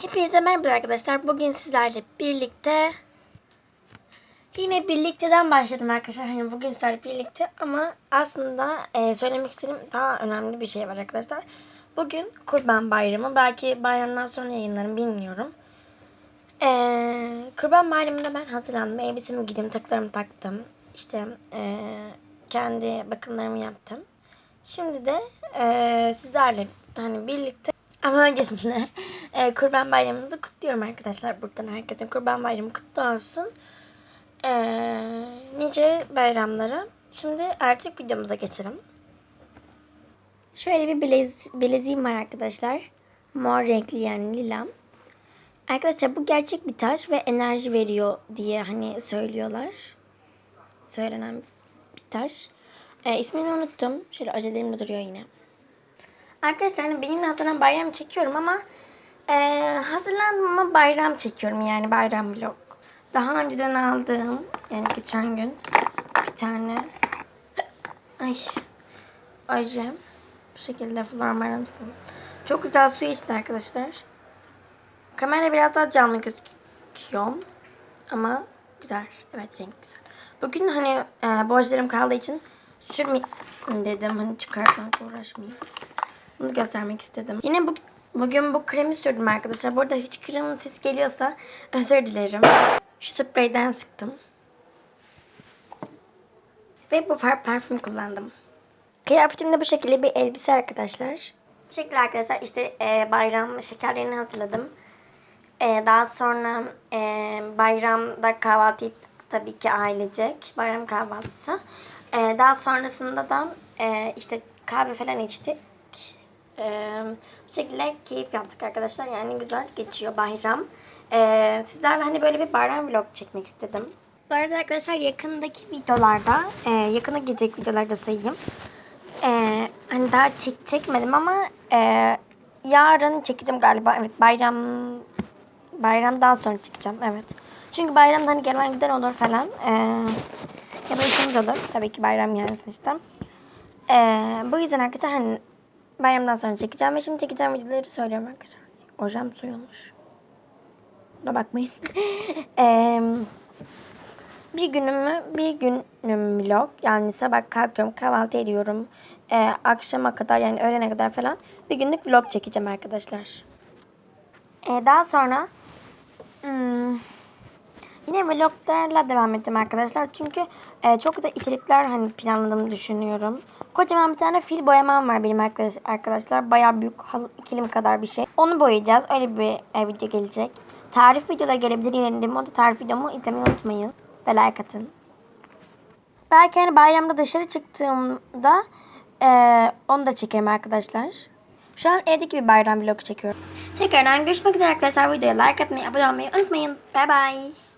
Hepinize merhaba arkadaşlar. Bugün sizlerle birlikte yine birlikteden başladım arkadaşlar. Hani bugün sizlerle birlikte ama aslında e, söylemek istediğim daha önemli bir şey var arkadaşlar. Bugün Kurban Bayramı. Belki bayramdan sonra yayınlarım bilmiyorum. E, Kurban Bayramı'nda ben hazırlandım. Elbisemi giydim, takılarımı taktım. İşte e, kendi bakımlarımı yaptım. Şimdi de e, sizlerle hani birlikte ama öncesinde e, Kurban Bayramınızı kutluyorum arkadaşlar. Buradan herkesin Kurban Bayramı kutlu olsun. E, nice bayramlara. Şimdi artık videomuza geçelim. Şöyle bir bilez, bileziğim var arkadaşlar. Mor renkli yani lila. Arkadaşlar bu gerçek bir taş ve enerji veriyor diye hani söylüyorlar. Söylenen bir taş. E, ismini unuttum. Şöyle acelerimde duruyor yine. Arkadaşlar hani benimle hazırlanan bayram çekiyorum ama e, hazırlandım ama bayram çekiyorum yani bayram vlog. Daha önceden aldığım yani geçen gün bir tane ay oje bu şekilde Flormar'ın çok güzel su içti arkadaşlar. Kamerada biraz daha canlı gözüküyor ama güzel. Evet renk güzel. Bugün hani e, borçlarım kaldığı için sürmeyeyim dedim. Hani çıkartmak uğraşmayayım. Bunu göstermek istedim. Yine bu, bugün bu kremi sürdüm arkadaşlar. Bu arada hiç krem ses geliyorsa özür dilerim. Şu spreyden sıktım. Ve bu far parfüm kullandım. Kıyafetim de bu şekilde bir elbise arkadaşlar. Bu şekilde arkadaşlar işte e, bayram şekerlerini hazırladım. E, daha sonra e, bayramda kahvaltı tabii ki ailecek. Bayram kahvaltısı. E, daha sonrasında da e, işte kahve falan içtik. Ee, bu şekilde keyif yaptık arkadaşlar. Yani güzel geçiyor bayram. Ee, sizlerle hani böyle bir bayram vlog çekmek istedim. Bu arada arkadaşlar yakındaki videolarda, e, yakına gelecek videolarda sayayım. Ee, hani daha çek, çekmedim ama e, yarın çekeceğim galiba. Evet bayram bayramdan sonra çekeceğim. Evet. Çünkü bayramda hani gelen giden olur falan. Ee, ya da işimiz olur. Tabii ki bayram yani sonuçta. Ee, bu yüzden arkadaşlar hani bayramdan sonra çekeceğim ve şimdi çekeceğim videoları söylüyorum arkadaşlar. Hocam soyulmuş. Buna bakmayın. Ee, bir günümü, bir günüm vlog. Yani sabah kalkıyorum, kahvaltı ediyorum. Ee, akşama kadar yani öğlene kadar falan bir günlük vlog çekeceğim arkadaşlar. Ee, daha sonra hmm, yine vloglarla devam edeceğim arkadaşlar. Çünkü e, çok da içerikler hani planladığımı düşünüyorum. Kocaman bir tane fil boyamam var benim arkadaş, arkadaşlar. Bayağı büyük kilim kadar bir şey. Onu boyayacağız. Öyle bir e, video gelecek. Tarif videoları gelebilir yine dedim. O da tarif videomu izlemeyi unutmayın. Ve like atın. Belki hani bayramda dışarı çıktığımda e, onu da çekerim arkadaşlar. Şu an evdeki bir bayram vlogu çekiyorum. Tekrardan görüşmek üzere arkadaşlar. Videoya like atmayı, abone olmayı unutmayın. Bay bay.